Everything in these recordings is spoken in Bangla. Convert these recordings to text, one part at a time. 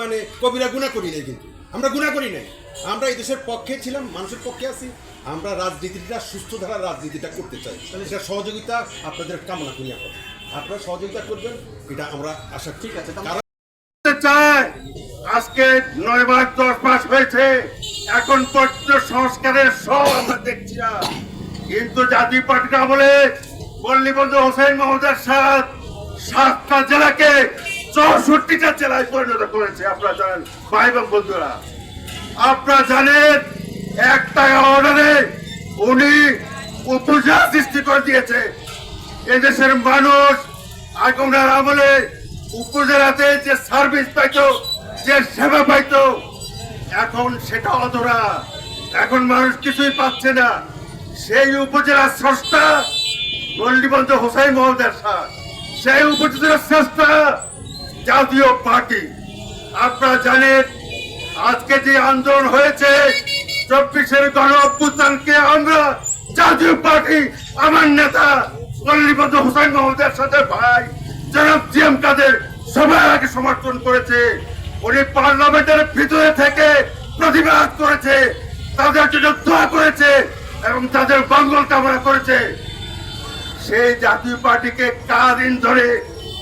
মানে কবিরা গুণা করি নাই কিন্তু। আমরা গুণা করি নাই। আমরা এই দেশের পক্ষে ছিলাম মানুষের পক্ষে আছি। আমরা রাজনীতিটা সুস্থ ধারা রাজনীতিটা করতে চাই। তাহলে সেটা সহযোগিতা আপনাদের কামনা করি আমরা। আপনারা সহযোগিতা করবেন এটা আমরা আশা ঠিক আছে চায় আজকে নয় মাস দশ মাস হয়েছে। এখন পর্যন্ত সংস্কারের সব আমরা দেখছি না। কিন্তু জাতীয় পার্টিটা বলে পল্লীবন্ধু হোসেন মোহাম্মদের সাথ সাতটা জেলাকে চৌষট্টিটা জেলায় পরিণত করেছে, আপনারা জানেন। ভাই এবং বন্ধুরা, আপনারা জানেন একটা অর্ডারে উনি উপজেলা সৃষ্টি করে দিয়েছে। এদেশের মানুষ আগমনার আমলে উপজেলাতে যে সার্ভিস পাইতো, যে সেবা পাইতো, এখন সেটা অধরা। এখন মানুষ কিছুই পাচ্ছে না। সেই উপজেলার স্রষ্টা গল্লিবন্ধ হোসাইন মহোদয় সেই উপজেলার স্রষ্টা জাতীয় পার্টি। আপনারা জানেন, আজকে যে আন্দোলন হয়েছে, চব্বিশের গণ অভ্যুত্থানকে আমরা জাতীয় পার্টি, আমার নেতা পল্লীবন্ধ হোসেন মোহাম্মদের সাথে ভাই, জনাব জিএম কাদের, সবাই আগে সমর্থন করেছে। উনি পার্লামেন্টের ভিতরে থেকে প্রতিবাদ করেছে, তাদের জন্য দোয়া করেছে এবং তাদের মঙ্গল কামনা করেছে। সেই জাতীয় পার্টিকে কাদিন ধরে,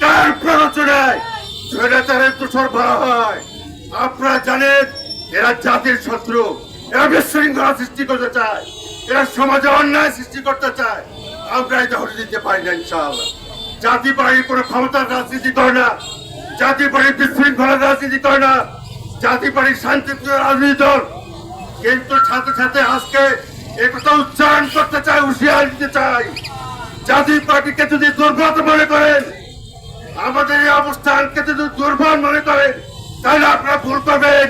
কার প্ররোচনায় স্বৈরাচারের তুষর ভরা হয়। আপনারা জানেন, এরা জাতির শত্রু। এরা বিশৃঙ্খলা সৃষ্টি করতে চায়। এরা সমাজে অন্যায় সৃষ্টি করতে চায়। আমরা এটা হতে দিতে পারি না, ইনশাআল্লাহ। জাতি পার্টি কোনো ক্ষমতার রাজনীতি করে না। জাতি পার্টি বিশৃঙ্খলার রাজনীতি করে না। জাতি পার্টি শান্তিপ্রিয় রাজনীতি দল। কিন্তু সাথে সাথে আজকে একথা উচ্চারণ করতে চাই হুঁশিয়ার দিতে চাই জাতীয় পার্টিকে যদি দুর্বল মনে করেন আমাদের এই অবস্থানকে যদি দুর্বল মনে করেন, তাহলে আপনারা ভুল করবেন।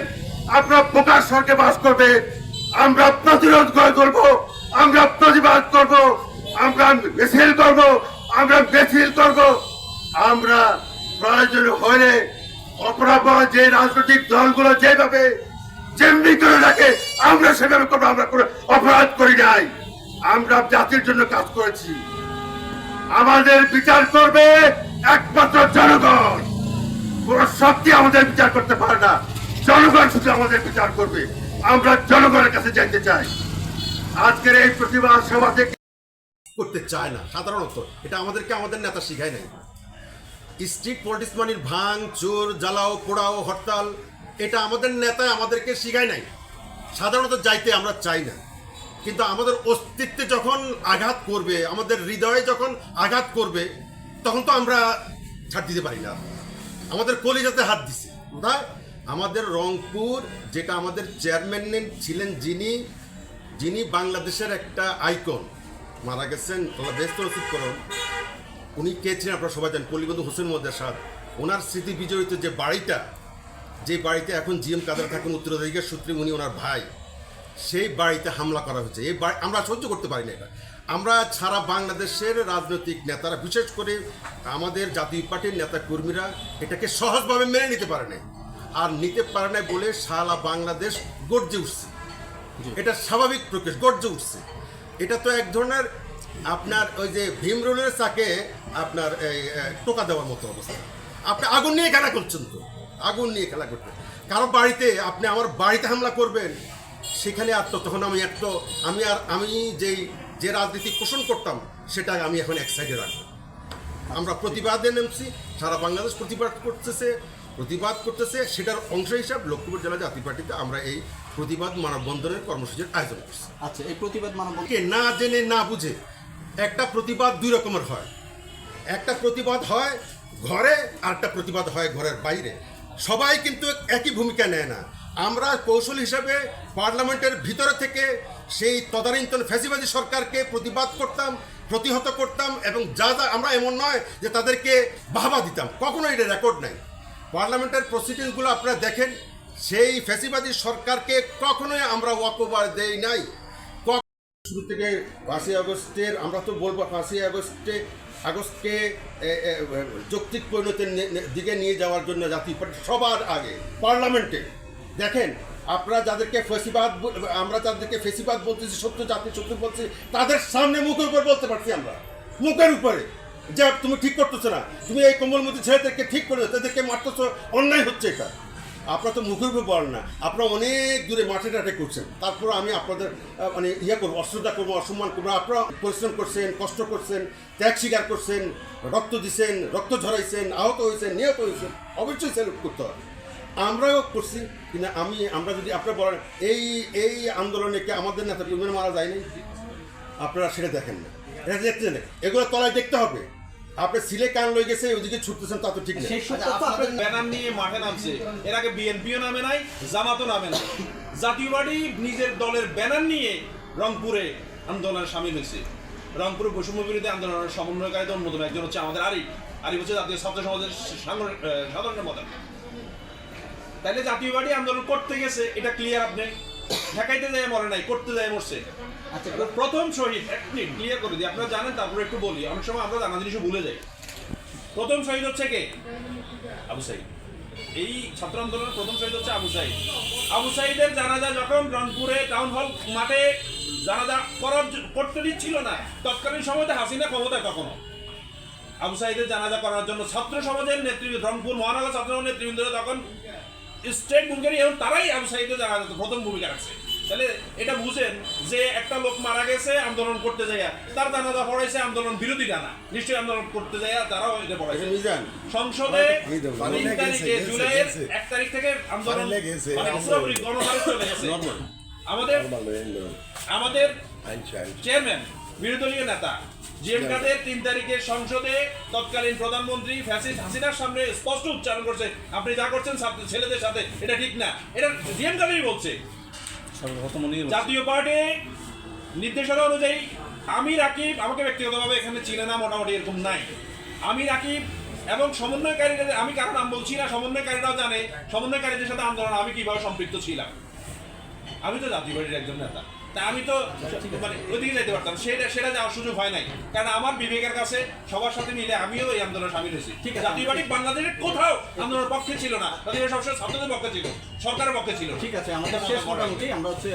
আপনারা বোকার স্বর্গে বাস করবেন আমরা প্রতিরোধ করে করব, আমরা প্রতিবাদ করব, আমরা মিছিল করব, আমরা মিছিল করব। আমরা প্রয়োজন হলে অপরাপর যে রাজনৈতিক দলগুলো যেভাবে যেমনি করে রাখে, আমরা সেভাবে করব, আমরা কোনো অপরাধ করি নাই। আমরা জাতির জন্য কাজ করেছি। আমাদের বিচার করবে একমাত্র জনগণ। কোন শক্তি আমাদের বিচার করতে পারে না। জনগণ শুধু আমাদের বিচার করবে। আমরা জনগণের কাছে যাইতে চাই। আজকের এই প্রতিবাদ সভা থেকে করতে চায় না, সাধারণত। এটা আমাদেরকে আমাদের নেতা শিখায় নাই। স্ট্রিট পলিটিক্স মানির ভাঙ, চোর, জ্বালাও, পোড়াও, হরতাল, এটা আমাদের নেতা আমাদেরকে শিখায় নাই। সাধারণত যাইতে আমরা চাই না। কিন্তু আমাদের অস্তিত্বে যখন আঘাত করবে, আমাদের হৃদয়ে যখন আঘাত করবে তখন তো আমরা ছাড় দিতে পারি না। আমাদের কলিজাতে হাত দিছে। কোথায় আমাদের রংপুর, যেটা আমাদের চেয়ারম্যান ছিলেন যিনি যিনি বাংলাদেশের একটা আইকন মারা গেছেন ব্যস্ত রসিদ করুন। উনি কে ছিলেন আপনারা সবাই জানেন, পল্লীবন্ধু হোসেন মোহাম্মদ সাদ ওনার স্মৃতি বিজড়িত যে বাড়িটা, যে বাড়িতে এখন জিএম কাদের থাকেন, উত্তরাধিকার সূত্রে উনি ওনার ভাই। সেই বাড়িতে হামলা করা হয়েছে। এই বাড়ি আমরা সহ্য করতে পারি না এটা। আমরা ছাড়া বাংলাদেশের রাজনৈতিক নেতারা বিশেষ করে আমাদের জাতীয় পার্টির নেতা কর্মীরা এটাকে সহজভাবে মেনে নিতে পারে না আর নিতে পারে না বলে সারা বাংলাদেশ গর্জে উঠছে। এটা স্বাভাবিক প্রকাশ গর্জে উঠছে। এটা তো এক ধরনের আপনার ওই যে ভীমরুলের চাকে আপনার এই টোকা দেওয়ার মতো অবস্থা। আপনি আগুন নিয়ে খেলা করছেন তো। আগুন নিয়ে খেলা করছেন কারও বাড়িতে আপনি আমার বাড়িতে হামলা করবেন সেখানে আর তো তখন আমি একটু আমি আর আমি যেই যে রাজনীতি পোষণ করতাম সেটা আমি এখন এক সাইডে রাখব। আমরা প্রতিবাদে নেমছি সারা বাংলাদেশ প্রতিবাদ করতেছে প্রতিবাদ করতেছে সেটার অংশ হিসাব লক্ষ্মীপুর জেলা জাতীয় পার্টিতে আমরা এই প্রতিবাদ মানববন্ধনের কর্মসূচির আয়োজন করছি। আচ্ছা এই প্রতিবাদ মানব কে না জেনে না বুঝে একটা প্রতিবাদ দুই রকমের হয়। একটা প্রতিবাদ হয় ঘরে আর একটা প্রতিবাদ হয় ঘরের বাইরে। সবাই কিন্তু একই ভূমিকা নেয় না। আমরা কৌশল হিসাবে পার্লামেন্টের ভিতরে থেকে সেই তদানীন্তন ফ্যাসিবাদী সরকারকে প্রতিবাদ করতাম, প্রতিহত করতাম এবং যা যা আমরা এমন নয় যে তাদেরকে বাহবা দিতাম। কখনো এটা রেকর্ড নাই। পার্লামেন্টের প্রসিডিংগুলো আপনারা দেখেন, সেই ফ্যাসিবাদী সরকারকে কখনোই আমরা ওয়াকওভার দেই নাই। শুরু থেকে পাঁচই আগস্টের, আমরা তো বলব পাঁচই আগস্টে, আগস্টকে যৌক্তিক পরিণতির দিকে নিয়ে যাওয়ার জন্য জাতীয় পার্টি সবার আগে, পার্লামেন্টে। দেখেন, আপনারা যাদেরকে ফেসিবাদ আমরা যাদেরকে ফেসিবাদ বলতেছি, সত্য জাতীয় শত্রু বলছি তাদের সামনে মুখের উপর বলতে পারছি আমরা। মুখের উপরে। যে তুমি ঠিক করতেছো না, তুমি এই কোমলমতি ছেলেদেরকে ঠিক করে তাদেরকে মারতেছো, অন্যায় হচ্ছে এটা। আপনারা তো মুখের উপর বলেন না, আপনারা অনেক দূরে মাঠে টাটে করছেন তারপর আমি আপনাদের মানে ইয়ে করব, অশ্রদ্ধা করব, অসম্মান করব। আপনারা পরিশ্রম করছেন, কষ্ট করছেন, ত্যাগ স্বীকার করছেন, রক্ত দিছেন, রক্ত ঝরাইছেন, আহত হয়েছেন নিহত হয়েছেন অবশ্যই স্যালুট করতে হবে। আমরাও করছি কিন্তু আমি আমরা যদি আপনারা বলেন এই এই আন্দোলনে কি আমাদের নেতা বিমান মারা যায়নি? আপনারা সেটা দেখেন না। এটা দেখছেন না। এগুলো তলায় দেখতে হবে। আপনি সিলে কান লই গেছে ওদিকে ছুটতেছেন তা তো ঠিক না। ব্যানার নিয়ে মাঠে নামছে। এর আগে বিএনপিও নামে নাই জামাতও নামে নাই। জাতীয় পার্টি নিজের দলের ব্যানার নিয়ে রংপুরে আন্দোলনে সামিল হয়েছে। রংপুরে বৈষম্য বিরোধী আন্দোলনের সমন্বয়কারীদের অন্যতম একজন হচ্ছে আমাদের আরিফ। আরিফ হচ্ছে জাতীয় ছাত্র সমাজের সাধারণ সম্পাদক। তাইলে জাতীয় পার্টি আন্দোলন করতে গেছে এটা ক্লিয়ার আপনি ঠেকাইতে যায় মরে নাই করতে যায় মরছে। আচ্ছা প্রথম শহীদ এক মিনিট ক্লিয়ার করে দিই আপনারা জানেন তারপরে একটু বলি অনেক সময় আমরা জানা জিনিসও ভুলে যাই। প্রথম শহীদ হচ্ছে কে? আবু সাইদ। এই ছাত্র আন্দোলনের প্রথম শহীদ হচ্ছে আবু সাইদ। আবু সাইদের জানাজা যখন রংপুরে টাউন হল মাঠে জানাজা করার করতে দিচ্ছিল না তৎকালীন সময়তে হাসিনা ক্ষমতায় তখনও আবু সাইদের জানাজা করার জন্য ছাত্র সমাজের নেতৃবৃন্দ রংপুর মহানগর ছাত্র নেতৃবৃন্দরা তখন স্টেট ভূমিকারী এবং তারাই আবু সাইদের জানাজাতে প্রথম ভূমিকা রাখছে। তাহলে এটা বুঝেন যে একটা লোক মারা গেছে আন্দোলন করতে যাইয়া তার জানাজা পড়াইছে আন্দোলন বিরোধী জানা নিশ্চয়ই আন্দোলন করতে যাইয়া তারাও এটা পড়াইছে। সংসদে তিন তারিখে জুলাইয়ের এক তারিখ থেকে আন্দোলন মানে চলে গেছে। আমাদের আমাদের চেয়ারম্যান বিরোধী দলীয় নেতা জিএম কাদের তিন তারিখে সংসদে তৎকালীন প্রধানমন্ত্রী ফ্যাসিস্ট হাসিনার সামনে স্পষ্ট উচ্চারণ করছে। আপনি যা করছেন ছেলেদের সাথে এটা ঠিক না। এটা জিএম কাদেরই বলছে। জাতীয় পার্টি নির্দেশনা অনুযায়ী আমি রাকিব আমাকে ব্যক্তিগতভাবে এখানে চিনে না মোটামুটি এরকম নাই। আমি রাকিব এবং সমন্বয়কারীদের আমি কারও নাম বলছি না সমন্বয়কারীরাও জানে। সমন্বয়কারীদের সাথে আন্দোলন আমি কীভাবে সম্পৃক্ত ছিলাম? আমি তো জাতীয় পার্টির একজন নেতা। তা আমি তো মানে ওইদিকে যেতে পারতাম। সেটা সেটা যাওয়ার সুযোগ হয় নাই। কারণ আমার বিবেকের কাছে সবার সাথে মিলে আমিও এই আন্দোলনে সামিল হয়েছি। ঠিক আছে জাতীয় পার্টি বাংলাদেশের কোথাও আন্দোলনের পক্ষে ছিল না। তাদের সবসময় ছাত্রদের পক্ষে ছিল। সরকারের পক্ষে ছিল। ঠিক আছে আমাদের শেষ মোটামুটি আমরা হচ্ছে